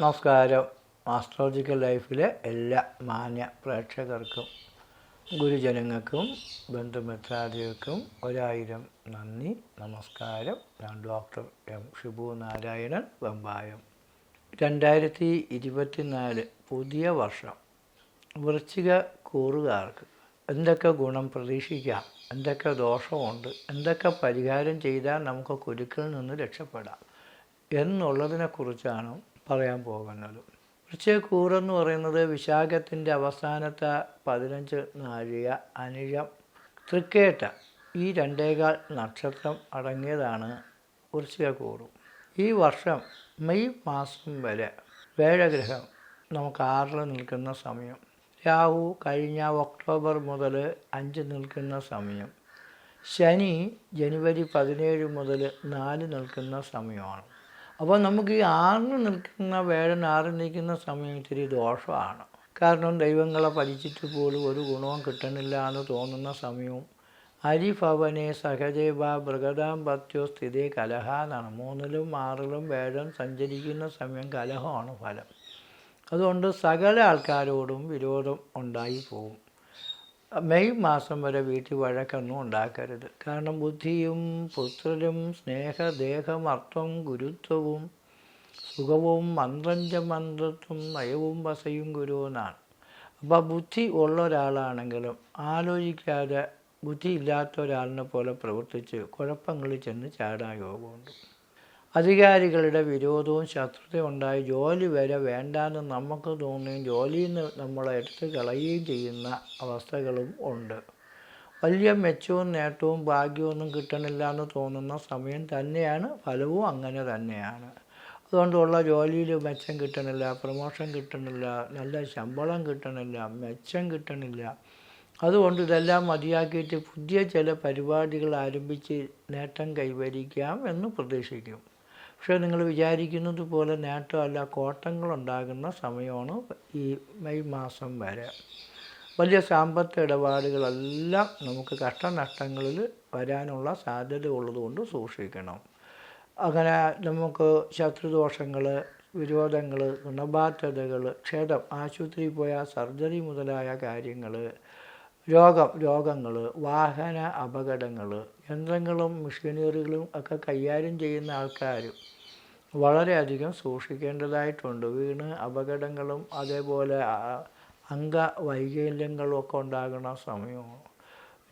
നമസ്കാരം. ആസ്ട്രോളജിക്കൽ ലൈഫിലെ എല്ലാ മാന്യ പ്രേക്ഷകർക്കും ഗുരുജനങ്ങൾക്കും ബന്ധുമിത്രാദികൾക്കും ഒരായിരം നന്ദി നമസ്കാരം. ഞാൻ ഡോക്ടർ എം ഷിബു നാരായണൻ വെമ്പായം രണ്ടായിരത്തി ഇരുപത്തിനാല് പുതിയ വർഷം. വൃശ്ചിക കൂറുകാർക്ക് എന്തൊക്കെ ഗുണം പ്രതീക്ഷിക്കാം? എന്തൊക്കെ ദോഷമുണ്ട്? എന്തൊക്കെ പരിഹാരം ചെയ്താൽ നമുക്ക് കുരുക്കിൽ നിന്ന് രക്ഷപ്പെടാം? എന്നുള്ളതിനെക്കുറിച്ചാണ് പറയാൻ പോകുന്നത്. എന്ന് പറയുന്നത് വിശാഖത്തിന്റെ അവസാനത്തെ പതിനഞ്ച് നാഴിക അനിഴം തൃക്കേട്ട ഈ രണ്ടേകാൽ നക്ഷത്രം അടങ്ങിയതാണ് വൃശ്ചികക്കൂറ് ഈ വർഷം മെയ് മാസം വരെ വേഴഗ്രഹം നമുക്ക് ആറിൽ നിൽക്കുന്ന സമയം രാഹു കഴിഞ്ഞ ഒക്ടോബർ മുതൽ അഞ്ച് നിൽക്കുന്ന സമയം ശനി ജനുവരി പതിനേഴ് മുതൽ നാല് നിൽക്കുന്ന സമയമാണ്. അപ്പോൾ നമുക്ക് ഈ ആറിന് നിൽക്കുന്ന വേഴൻ ആറി നിൽക്കുന്ന സമയം ഇത്തിരി ദോഷമാണ്. കാരണം ദൈവങ്ങളെ പഠിച്ചിട്ട് പോലും ഒരു ഗുണവും കിട്ടണില്ല എന്ന് തോന്നുന്ന സമയവും അരിഭവനെ സഹജേവ മൃഗതാം പത്യോ സ്ഥിതി കലഹ എന്നാണ്. മൂന്നിലും ആറിലും വേഴൻ സഞ്ചരിക്കുന്ന സമയം കലഹമാണ് ഫലം. അതുകൊണ്ട് സകല ആൾക്കാരോടും വിരോധം ഉണ്ടായി പോകും മെയ് മാസം വരെ വീട്ടിൽ വഴക്കൊന്നും ഉണ്ടാക്കരുത്. കാരണം ബുദ്ധിയും പുത്രരും സ്നേഹദേഹം അർത്ഥം ഗുരുത്വവും സുഖവും മന്ത്രഞ്ച മന്ത്രത്വം നയവും വസയും ഗുരുവെന്നാണ് അപ്പോൾ ബുദ്ധി ഉള്ള ഒരാളാണെങ്കിലും ആലോചിക്കാതെ ബുദ്ധി ഇല്ലാത്ത ഒരാളിനെ പോലെ പ്രവർത്തിച്ച് കുഴപ്പങ്ങളിൽ ചെന്ന് ചാടാൻ യോഗമുണ്ട്. അധികാരികളുടെ വിരോധവും ശത്രുതയും ഉണ്ടായി ജോലി വരെ വേണ്ടാന്ന് നമുക്ക് തോന്നുകയും ജോലിയിൽ നിന്ന് നമ്മളെ എടുത്ത് കളയുകയും ചെയ്യുന്ന അവസ്ഥകളും ഉണ്ട്. വലിയ മെച്ചവും നേട്ടവും ഭാഗ്യമൊന്നും കിട്ടണില്ല എന്ന് തോന്നുന്ന സമയം തന്നെയാണ് ഫലവും അങ്ങനെ തന്നെയാണ്. അതുകൊണ്ടുള്ള ജോലിയിൽ മെച്ചം കിട്ടണില്ല പ്രമോഷൻ കിട്ടണില്ല നല്ല ശമ്പളം കിട്ടണില്ല മെച്ചം കിട്ടണില്ല. അതുകൊണ്ട് ഇതെല്ലാം മതിയാക്കിയിട്ട് പുതിയ ചില പരിപാടികൾ ആരംഭിച്ച് നേട്ടം കൈവരിക്കാം എന്ന് പ്രതീക്ഷിക്കും. പക്ഷേ നിങ്ങൾ വിചാരിക്കുന്നത് പോലെ നേട്ടമല്ല കോട്ടങ്ങളുണ്ടാകുന്ന സമയമാണ് ഈ മെയ് മാസം വരെ. വലിയ സാമ്പത്തിക ഇടപാടുകളെല്ലാം നമുക്ക് കഷ്ടനഷ്ടങ്ങളിൽ വരാനുള്ള സാധ്യത ഉള്ളതുകൊണ്ട് സൂക്ഷിക്കണം. അങ്ങനെ നമുക്ക് ശത്രുദോഷങ്ങൾ വിരോധങ്ങൾ ഗുണബാധ്യതകൾ ക്ഷേത്രം ആശുപത്രിയിൽ പോയ സർജറി മുതലായ കാര്യങ്ങൾ രോഗം രോഗങ്ങൾ വാഹന അപകടങ്ങൾ യന്ത്രങ്ങളും മെഷീനറികളും ഒക്കെ കൈകാര്യം ചെയ്യുന്ന ആൾക്കാർ വളരെയധികം സൂക്ഷിക്കേണ്ടതായിട്ടുണ്ട്. വീണ് അപകടങ്ങളും അതേപോലെ അംഗ വൈകല്യങ്ങളും ഒക്കെ ഉണ്ടാകുന്ന സമയവും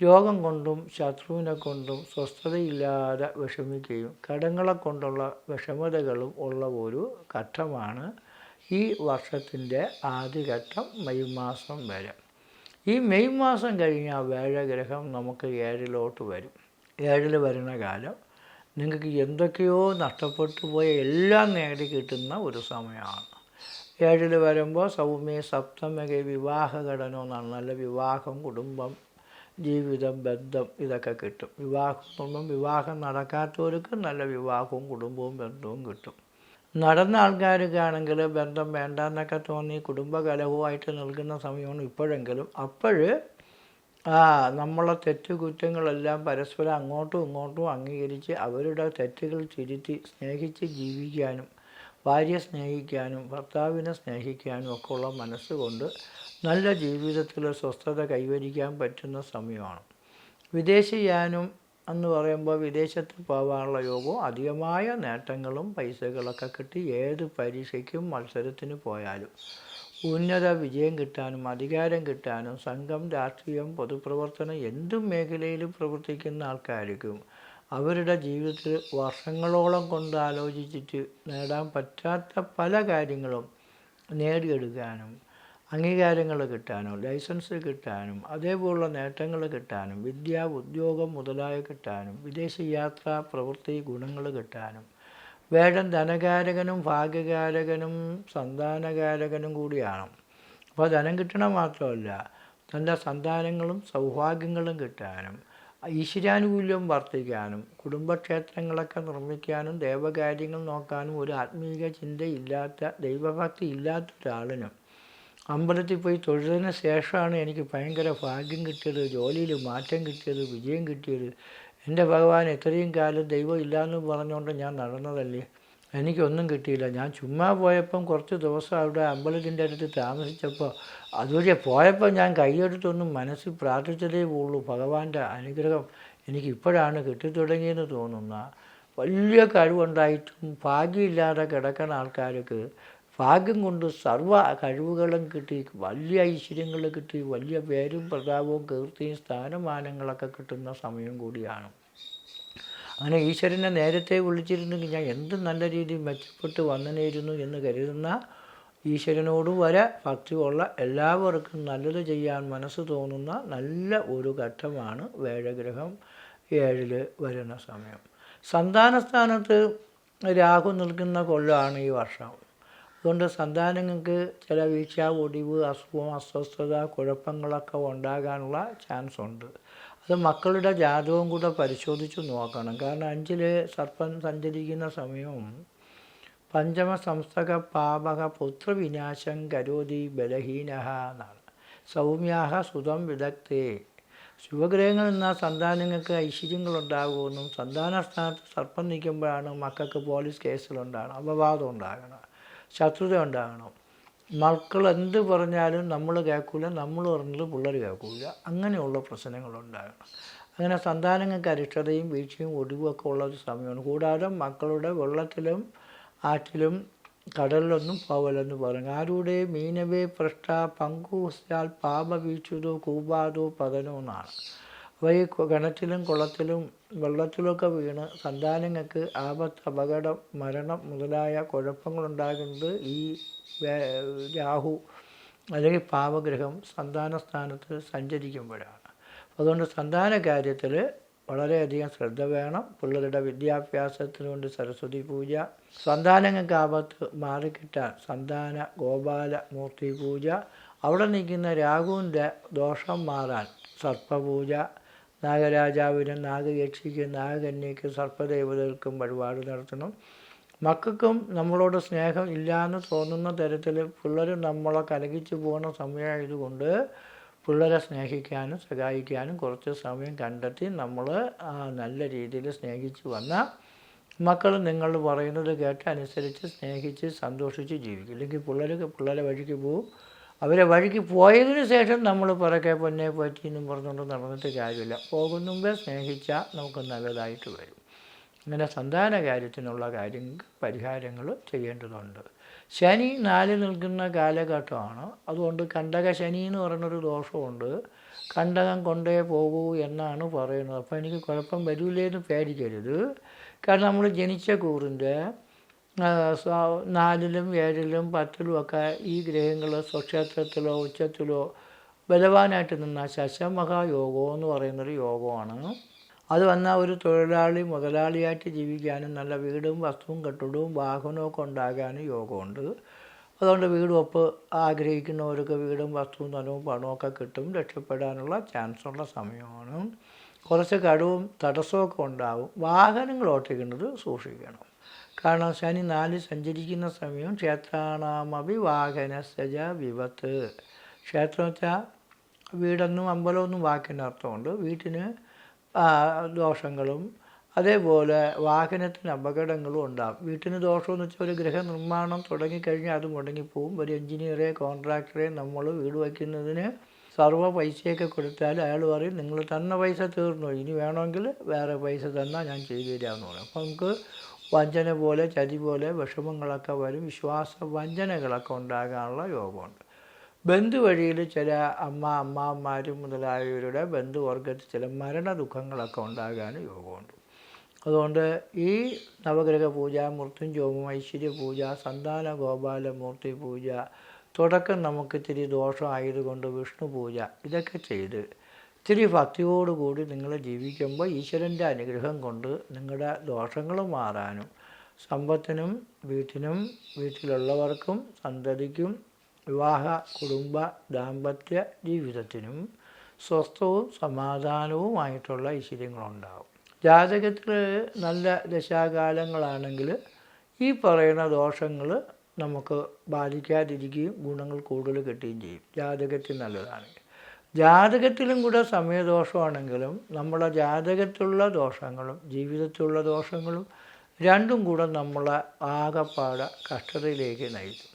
രോഗം കൊണ്ടും ശത്രുവിനെ കൊണ്ടും സ്വസ്ഥതയില്ലാതെ വിഷമിക്കുകയും കടങ്ങളെ കൊണ്ടുള്ള വിഷമതകളും ഉള്ള ഒരു ഘട്ടമാണ് ഈ വർഷത്തിന്റെ ആദ്യഘട്ടം മെയ് മാസം വരെ. ഈ മെയ് മാസം കഴിഞ്ഞാൽ വ്യാഴഗ്രഹം നമുക്ക് ഏഴിലോട്ട് വരും. ഏഴിൽ വരുന്ന കാലം നിങ്ങൾക്ക് എന്തൊക്കെയോ നഷ്ടപ്പെട്ടു പോയ എല്ലാം നേടി കിട്ടുന്ന ഒരു സമയമാണ്. ഏഴിൽ വരുമ്പോൾ സൗമ്യ സപ്തമക വിവാഹഘടന എന്നാണ്. നല്ല വിവാഹം കുടുംബം ജീവിതം ബന്ധം ഇതൊക്കെ കിട്ടും. വിവാഹം വിവാഹം നടക്കാത്തവർക്ക് നല്ല വിവാഹവും കുടുംബവും ബന്ധവും കിട്ടും. നടന്ന ആൾക്കാർക്കാണെങ്കിൽ ബന്ധം വേണ്ട എന്നൊക്കെ തോന്നി കുടുംബകലഹവുമായിട്ട് നിൽക്കുന്ന സമയമാണ് ഇപ്പോഴെങ്കിലും. അപ്പോൾ ആ നമ്മളെ തെറ്റ് കുറ്റങ്ങളെല്ലാം പരസ്പരം അങ്ങോട്ടും ഇങ്ങോട്ടും അംഗീകരിച്ച് അവരുടെ തെറ്റുകൾ തിരുത്തി സ്നേഹിച്ച് ജീവിക്കാനും ഭാര്യയെ സ്നേഹിക്കാനും ഭർത്താവിനെ സ്നേഹിക്കാനും ഒക്കെ ഉള്ള മനസ്സുകൊണ്ട് നല്ല ജീവിതത്തിൽ സ്വസ്ഥത കൈവരിക്കാൻ പറ്റുന്ന സമയമാണ്. വിദേശയാനം എന്ന് പറയുമ്പോൾ വിദേശത്ത് പോകാനുള്ള യോഗവും അധികമായ നേട്ടങ്ങളും പൈസകളൊക്കെ കിട്ടി ഏത് പരീക്ഷയ്ക്കും മത്സരത്തിന് പോയാലും. ഉന്നത വിജയം കിട്ടാനും അധികാരം കിട്ടാനും സംഘം രാഷ്ട്രീയം പൊതുപ്രവർത്തനം എന്തും മേഖലയിലും പ്രവർത്തിക്കുന്ന ആൾക്കാർക്കും അവരുടെ ജീവിതത്തിൽ വർഷങ്ങളോളം കൊണ്ട് ആലോചിച്ചിട്ട് നേടാൻ പറ്റാത്ത പല കാര്യങ്ങളും നേടിയെടുക്കാനും അംഗീകാരങ്ങൾ കിട്ടാനും ലൈസൻസ് കിട്ടാനും അതേപോലുള്ള നേട്ടങ്ങൾ കിട്ടാനും വിദ്യ ഉദ്യോഗം മുതലായ കിട്ടാനും വിദേശ യാത്ര പ്രവൃത്തി ഗുണങ്ങൾ കിട്ടാനും വേടൻ ധനകാരകനും ഭാഗ്യകാരകനും സന്താനകാരകനും കൂടിയാണ്. അപ്പോൾ ധനം കിട്ടണ മാത്രമല്ല തന്റെ സന്താനങ്ങളും സൗഭാഗ്യങ്ങളും കിട്ടാനും ഈശ്വരാനുകൂല്യം വർദ്ധിക്കാനും കുടുംബക്ഷേത്രങ്ങളൊക്കെ നിർമ്മിക്കാനും ദേവകാര്യങ്ങൾ നോക്കാനും ഒരു ആത്മീക ചിന്തയില്ലാത്ത ദൈവഭക്തി ഇല്ലാത്ത ഒരാളിനും അമ്പലത്തിൽ പോയി തൊഴുതിന് ശേഷമാണ് എനിക്ക് ഭയങ്കര ഭാഗ്യം കിട്ടിയത് ജോലിയിൽ മാറ്റം കിട്ടിയത് വിജയം കിട്ടിയത്. എന്റെ ഭഗവാൻ ഇത്രയും കാലം ദൈവം ഇല്ലയെന്ന് പറഞ്ഞുകൊണ്ട് ഞാൻ നടന്നതല്ലേ? എനിക്കൊന്നും കിട്ടിയില്ല. ഞാൻ ചുമ്മാ പോയപ്പം കുറച്ച് ദിവസം അവിടെ അമ്പലത്തിന്റെ അടുത്ത് താമസിച്ചപ്പോൾ അതുവരെ പോയപ്പോൾ ഞാൻ കൈയെടുത്തൊന്നും മനസ്സിൽ പ്രാർത്ഥിച്ചതേ ഉള്ളൂ. ഭഗവാന്റെ അനുഗ്രഹം എനിക്ക് ഇപ്പോഴാണ് കിട്ടിത്തുടങ്ങിയെന്ന് തോന്നുന്ന. വലിയ കഴിവുണ്ടായിട്ടും ഭാഗ്യമില്ലാതെ കിടക്കുന്ന ആൾക്കാർക്ക് ഭാഗ്യം കൊണ്ട് സർവ കഴിവുകളും കിട്ടി വലിയ ഐശ്വര്യങ്ങൾ കിട്ടി വലിയ പേരും പ്രതാപവും കീർത്തിയും സ്ഥാനമാനങ്ങളൊക്കെ കിട്ടുന്ന സമയം കൂടിയാണ്. അങ്ങനെ ഈശ്വരനെ നേരത്തെ വിളിച്ചിരുന്നെങ്കിൽ ഞാൻ എന്ത് നല്ല രീതിയിൽ മെച്ചപ്പെട്ട് വന്നനേരുന്നു എന്ന് കരുതുന്ന ഈശ്വരനോട് വരെ ഭക്തിയുള്ള എല്ലാവർക്കും നല്ലത് ചെയ്യാൻ മനസ്സ് തോന്നുന്ന നല്ല ഒരു ഘട്ടമാണ് വേഴഗ്രഹം ഏഴിൽ വരുന്ന സമയം. സന്താനസ്ഥാനത്ത് രാഹു നിൽക്കുന്ന കൊല്ലമാണ് ഈ വർഷം. അതുകൊണ്ട് സന്താനങ്ങൾക്ക് ചില വീഴ്ച ഒടിവ് അസുഖം അസ്വസ്ഥത കുഴപ്പങ്ങളൊക്കെ ഉണ്ടാകാനുള്ള ചാൻസ് ഉണ്ട്. അത് മക്കളുടെ ജാതകവും കൂടെ പരിശോധിച്ച് നോക്കണം. കാരണം അഞ്ചിൽ സർപ്പം സഞ്ചരിക്കുന്ന സമയവും പഞ്ചമ സംസ്ഥക പാപക പുത്രവിനാശം കരോതി ബലഹീന എന്നാണ്. സൗമ്യാഹ സുതം വിദഗ്ധേ. ശുഭഗ്രഹങ്ങളിൽ നിന്ന സന്താനങ്ങൾക്ക് ഐശ്വര്യങ്ങളുണ്ടാകുമെന്നും സന്താന സ്ഥാനത്ത് സർപ്പം നിൽക്കുമ്പോഴാണ് മക്കൾക്ക് പോലീസ് കേസുകളുണ്ടാകണം അപവാദം ഉണ്ടാകണം. ശത്രുത ഉണ്ടാകണം മക്കൾ എന്ത് പറഞ്ഞാലും നമ്മൾ കേൾക്കില്ല നമ്മൾ പറഞ്ഞത് പിള്ളേർ കേൾക്കില്ല അങ്ങനെയുള്ള പ്രശ്നങ്ങളുണ്ടാകണം. അങ്ങനെ സന്താനങ്ങൾക്ക് അരിഷ്ടതയും വീഴ്ചയും ഒടിവുമൊക്കെ ഉള്ള ഒരു സമയമാണ്. കൂടാതെ മക്കളുടെ വെള്ളത്തിലും ആറ്റിലും കടലിലൊന്നും പോവലെന്ന് പറഞ്ഞു ആരുടെ മീനവേ പ്രഷ്ട പങ്കുസ്യാൽ പാപ വീഴ്ചതോ കൂപാതോ പതനോ എന്നാണ്. അപ്പോൾ ഈ കിണറ്റിലും കുളത്തിലും വെള്ളത്തിലൊക്കെ വീണ് സന്താനങ്ങൾക്ക് ആപത്ത് അപകടം മരണം മുതലായ കുഴപ്പങ്ങളുണ്ടാകുന്നത് ഈ രാഹു അല്ലെങ്കിൽ പാപഗ്രഹം സന്താന സ്ഥാനത്ത് സഞ്ചരിക്കുമ്പോഴാണ്. അതുകൊണ്ട് സന്താന കാര്യത്തിൽ വളരെയധികം ശ്രദ്ധ വേണം. പിള്ളേരുടെ വിദ്യാഭ്യാസത്തിന് വേണ്ടി സരസ്വതി പൂജ സന്താനങ്ങൾക്ക് ആപത്ത് മാറിക്കിട്ടാൻ സന്താന ഗോപാല മൂർത്തി പൂജ അവിടെ നിൽക്കുന്ന രാഹുവിന്റെ ദോഷം മാറാൻ സർപ്പപൂജ നാഗരാജാവിനും നാഗയക്ഷിക്കും നാഗകന്യയ്ക്കും സർപ്പദേവതകൾക്കും വഴിപാട് നടത്തണം. മക്കൾക്കും നമ്മളോട് സ്നേഹം ഇല്ലയെന്ന് തോന്നുന്ന തരത്തിൽ പിള്ളേർ നമ്മളെ കലകിച്ചു പോകുന്ന സമയമായതുകൊണ്ട് പിള്ളേരെ സ്നേഹിക്കാനും സഹായിക്കാനും കുറച്ച് സമയം കണ്ടെത്തി നമ്മൾ നല്ല രീതിയിൽ സ്നേഹിച്ചു വന്ന മക്കൾ നിങ്ങൾ പറയുന്നത് കേട്ട് അനുസരിച്ച് സ്നേഹിച്ച് സന്തോഷിച്ച് ജീവിക്കും. ഇല്ലെങ്കിൽ പിള്ളേർ പിള്ളേരെ വഴിക്ക് പോവും. അവരെ വഴിക്ക് പോയതിന് ശേഷം നമ്മൾ പിറക്കെ പൊന്നെ പറ്റിയെന്നും പറഞ്ഞുകൊണ്ട് നടന്നിട്ട് കാര്യമില്ല. പോകുന്നുമ്പേ സ്നേഹിച്ചാൽ നമുക്ക് നല്ലതായിട്ട് വരും. അങ്ങനെ സന്താന കാര്യത്തിനുള്ള കാര്യങ്ങൾക്ക് പരിഹാരങ്ങൾ ചെയ്യേണ്ടതുണ്ട്. ശനി നാല് നിൽക്കുന്ന കാലഘട്ടമാണ്. അതുകൊണ്ട് കണ്ടക ശനി എന്ന് പറയുന്നൊരു ദോഷമുണ്ട്. കണ്ടകം കൊണ്ടേ പോകൂ എന്നാണ് പറയുന്നത്. അപ്പോൾ എനിക്ക് കുഴപ്പം വരില്ലേന്ന് പേടിക്കരുത്. കാരണം നമ്മൾ ജനിച്ച കൂറിന്റെ നാലിലും ഏഴിലും പത്തിലും ഒക്കെ ഈ ഗ്രഹങ്ങൾ സ്വക്ഷേത്രത്തിലോ ഉച്ചത്തിലോ ബലവാനായിട്ട് നിന്ന ശശമഹായോഗോ എന്ന് പറയുന്നൊരു യോഗമാണ്. അത് വന്നാൽ ഒരു തൊഴിലാളി മുതലാളിയായിട്ട് ജീവിക്കാനും നല്ല വീടും വസ്തുവും കെട്ടിടവും വാഹനവും ഒക്കെ ഉണ്ടാകാനും യോഗമുണ്ട്. അതുകൊണ്ട് വീട് ഒപ്പ് ആഗ്രഹിക്കുന്നവർക്ക് വീടും വസ്തുവും ധനവും പണമൊക്കെ കിട്ടും രക്ഷപ്പെടാനുള്ള ചാൻസ് ഉള്ള സമയമാണ്. കുറച്ച് കടവും തടസ്സമൊക്കെ ഉണ്ടാവും. വാഹനങ്ങൾ ഓട്ടിക്കുന്നത് സൂക്ഷിക്കണം. കാരണം ശനി നാല് സഞ്ചരിക്കുന്ന സമയം ക്ഷേത്രാണാമഭി വാഹനസജ വിപത്ത് ക്ഷേത്രം വെച്ചാൽ വീടൊന്നും അമ്പലമൊന്നും വാക്കിന്റെ അർത്ഥമുണ്ട്. വീട്ടിന് ദോഷങ്ങളും അതേപോലെ വാഹനത്തിന് അപകടങ്ങളും ഉണ്ടാകും വീട്ടിന് ദോഷമെന്ന് വെച്ചാൽ ഒരു ഗൃഹനിർമ്മാണം തുടങ്ങിക്കഴിഞ്ഞാൽ അത് മുടങ്ങിപ്പോവും ഒരു എഞ്ചിനീയറെ കോൺട്രാക്ടറെ നമ്മൾ വീട് വയ്ക്കുന്നതിന് സർവ പൈസയൊക്കെ കൊടുത്താൽ അയാൾ പറയും നിങ്ങൾ തന്ന പൈസ തീർന്നു. ഇനി വേണമെങ്കിൽ വേറെ പൈസ തന്നാൽ ഞാൻ ചെയ്തു തരാമെന്ന് പറയും. അപ്പോൾ നമുക്ക് വഞ്ചന പോലെ ചതി പോലെ വിഷമങ്ങളൊക്കെ വരും വിശ്വാസ വഞ്ചനകളൊക്കെ ഉണ്ടാകാനുള്ള യോഗമുണ്ട്. ബന്ധു വഴിയിൽ ചില അമ്മ അമ്മാമാരും മുതലായവരുടെ ബന്ധുവർഗത്തിൽ ചില മരണ ദുഃഖങ്ങളൊക്കെ ഉണ്ടാകാനും യോഗമുണ്ട്. അതുകൊണ്ട് ഈ നവഗ്രഹ പൂജ മൃത്യുഞ്ജോമം ഐശ്വര്യ പൂജ സന്താന ഗോപാല മൂർത്തി പൂജ തുടക്കം നമുക്ക് ഇത്തിരി ദോഷമായതുകൊണ്ട് വിഷ്ണു പൂജ ഇതൊക്കെ ചെയ്ത് ഇത്തിരി ഭക്തിയോടുകൂടി നിങ്ങൾ ജീവിക്കുമ്പോൾ ഈശ്വരന്റെ അനുഗ്രഹം കൊണ്ട് നിങ്ങളുടെ ദോഷങ്ങൾ മാറാനും സമ്പത്തിനും വീട്ടിനും വീട്ടിലുള്ളവർക്കും സന്തതിക്കും വിവാഹ കുടുംബ ദാമ്പത്യ ജീവിതത്തിനും സ്വസ്ഥവും സമാധാനവുമായിട്ടുള്ള ഐശ്വര്യങ്ങളുണ്ടാവും. ജാതകത്തിൽ നല്ല ദശാകാലങ്ങളാണെങ്കിൽ ഈ പറയുന്ന ദോഷങ്ങൾ നമുക്ക് ബാധിക്കാതിരിക്കുകയും ഗുണങ്ങൾ കൂടുതൽ കിട്ടുകയും ചെയ്യും. ജാതകത്തിൽ നല്ലതാണ്. ജാതകത്തിലും കൂടെ സമയദോഷമാണെങ്കിലും നമ്മളെ ജാതകത്തിലുള്ള ദോഷങ്ങളും ജീവിതത്തിലുള്ള ദോഷങ്ങളും രണ്ടും കൂടെ നമ്മളെ ആകപ്പാട കഷ്ടതയിലേക്ക് നയിക്കും.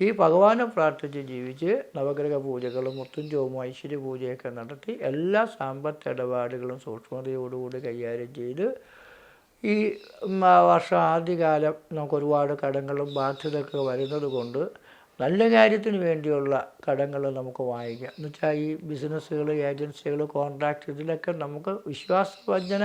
ഈ ഭഗവാനെ പ്രാർത്ഥിച്ച് ജീവിച്ച് നവഗ്രഹ പൂജകളും മുത്തുംജോവും ഐശ്വര്യ പൂജയൊക്കെ നടത്തി എല്ലാ സാമ്പത്ത് ഇടപാടുകളും സൂക്ഷ്മതയോടുകൂടി കൈകാര്യം ചെയ്ത് ഈ വർഷം ആദ്യകാലം നമുക്ക് ഒരുപാട് കടങ്ങളും ബാധ്യതയൊക്കെ വരുന്നത് കൊണ്ട് നല്ല കാര്യത്തിന് വേണ്ടിയുള്ള കടങ്ങൾ നമുക്ക് വാങ്ങിക്കാം. എന്ന് വെച്ചാൽ ഈ ബിസിനസ്സുകൾ ഏജൻസികൾ കോൺട്രാക്ട് ഇതിലൊക്കെ നമുക്ക് വിശ്വാസവഞ്ചന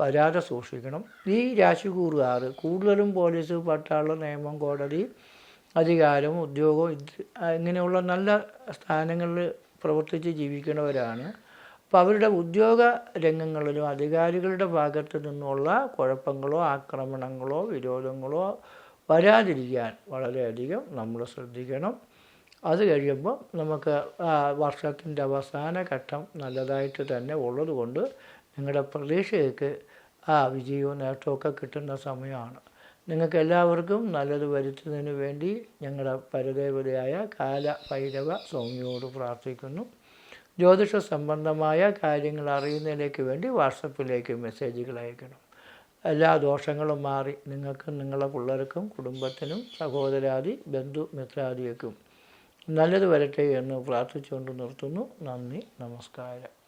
വരാതെ സൂക്ഷിക്കണം. ഈ രാശികൂറുകാർ കൂടുതലും പോലീസ് പട്ടാളം നിയമം കോടതി അധികാരവും ഉദ്യോഗവും ഇത് ഇങ്ങനെയുള്ള നല്ല സ്ഥാനങ്ങളിൽ പ്രവർത്തിച്ച് ജീവിക്കുന്നവരാണ്. അപ്പോൾ അവരുടെ ഉദ്യോഗ രംഗങ്ങളിലും അധികാരികളുടെ ഭാഗത്തു നിന്നുള്ള കുഴപ്പങ്ങളോ ആക്രമണങ്ങളോ വിരോധങ്ങളോ വരാതിരിക്കാൻ വളരെയധികം നമ്മൾ ശ്രദ്ധിക്കണം. അത് കഴിയുമ്പോൾ നമുക്ക് വർഷത്തിന്റെ അവസാന ഘട്ടം നല്ലതായിട്ട് തന്നെ ഉള്ളതുകൊണ്ട് നിങ്ങളുടെ പ്രതീക്ഷയ്ക്ക് ആ വിജയവും നേട്ടമൊക്കെ കിട്ടുന്ന സമയമാണ്. നിങ്ങൾക്ക് എല്ലാവർക്കും നല്ലത് വരുത്തുന്നതിന് വേണ്ടി ഞങ്ങളുടെ പരദേവതയായ കാല ഭൈരവ സ്വാമിയോട് പ്രാർത്ഥിക്കുന്നു. ജ്യോതിഷ സംബന്ധമായ കാര്യങ്ങൾ അറിയുന്നതിലേക്ക് വേണ്ടി വാട്സപ്പിലേക്ക് മെസ്സേജുകൾ അയക്കണം. എല്ലാ ദോഷങ്ങളും മാറി നിങ്ങൾക്കും നിങ്ങളുടെ പിള്ളേർക്കും കുടുംബത്തിനും സഹോദരാദി ബന്ധു മിത്രാദികൾക്കും. നല്ലത് വരട്ടെ എന്ന് പ്രാർത്ഥിച്ചുകൊണ്ട് നിർത്തുന്നു. നന്ദി നമസ്കാരം.